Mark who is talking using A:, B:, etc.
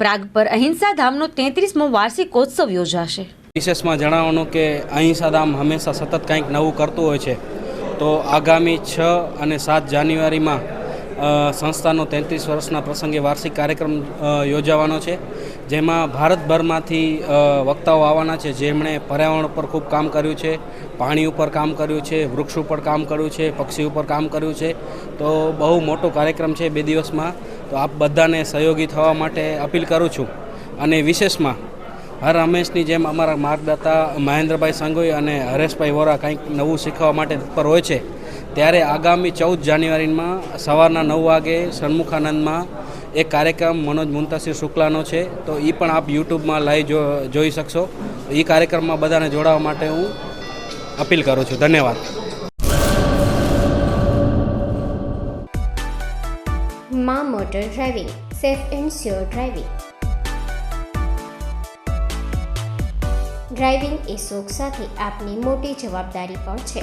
A: પ્રાગ પર અહિંસા ધામનો તેત્રીસમો વાર્ષિકોત્સવ યોજાશે.
B: વિશેષમાં જણાવવાનું કે અહિંસા ધામ હંમેશા સતત કંઈક નવું કરતું હોય છે. તો આગામી છ અને સાત જાન્યુઆરીમાં સંસ્થાનો તેત્રીસ વર્ષના પ્રસંગે વાર્ષિક કાર્યક્રમ યોજાવાનો છે. જેમાં ભારતભરમાંથી વક્તાઓ આવવાના છે. જેમણે પર્યાવરણ ઉપર ખૂબ કામ કર્યું છે, પાણી ઉપર કામ કર્યું છે, વૃક્ષ ઉપર કામ કર્યું છે, પક્ષી ઉપર કામ કર્યું છે. તો બહુ મોટો કાર્યક્રમ છે બે દિવસમાં. તો આપ બધાને સહયોગી થવા માટે અપીલ કરું છું. અને વિશેષમાં, હર હંમેશની જેમ અમારા માર્ગદાતા મહેન્દ્રભાઈ સંઘોઈ અને હરેશભાઈ વોરા કંઈક નવું શીખવા માટે તત્પર હોય છે. ત્યારે આગામી ચૌદ જાન્યુઆરીમાં સવારના નવ વાગે સન્મુખાનંદમાં એક કાર્યક્રમ મનોજ મુંતાસિર શુક્લાનો છે. તો એ પણ આપ યુટ્યુબમાં લાઈવ જોઈ શકશો. એ કાર્યક્રમમાં બધાને જોડાવા માટે હું અપીલ કરું છું. ધન્યવાદ.
C: મા motor driving, safe and sure driving. Driving એ શોખ સાથે આપની મોટી જવાબદારી પણ છે.